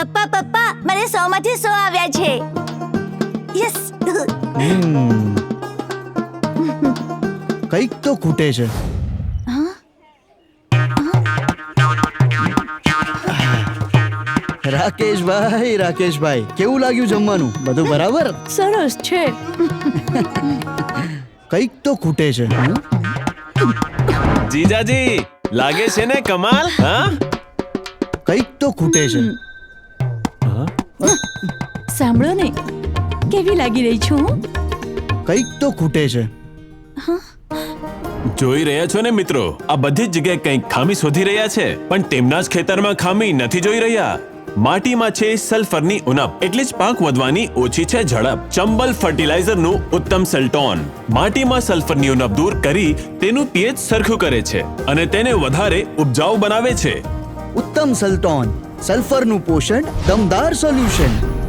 પપ્પા પપ્પા મને સો માંથી સો આવ્યા છે. યસ કંઈક તો ખૂટે છે. રાકેશભાઈ રાકેશભાઈ કેવું લાગ્યું જમવાનું? બધું બરાબર? સરસ છે. કંઈક તો ખૂટે છે. જીજાજી લાગે છે ને કમાલ હા? કંઈક તો ખૂટે છે. સાંભળો ને કેવી લાગી રહી છું હું? કંઈક તો ખૂટે છે. જોઈ રહ્યા છો ને મિત્રો આ બધી જ જગ્યાએ કંઈક ખામી શોધી રહ્યા છે પણ તેમના જ ખેતરમાં ખામી નથી જોઈ રહ્યા. માટીમાં છે સલ્ફરની ઉણપ એટલે જ પાક વધવાની ઓછી છે ઝડપ. ચંબલ ફર્ટિલાઇઝરનું ઉત્તમ સલ્ટોન. માટીમાં સલ્ફરની ઉણપ દૂર કરી તેનું પીએચ સરખું કરે છે અને તેને વધારે ઉપજાઉ બનાવે છે. ઉત્તમ સલ્ટોન. સલ્ફરનું પોષણ દમદાર સોલ્યુશન.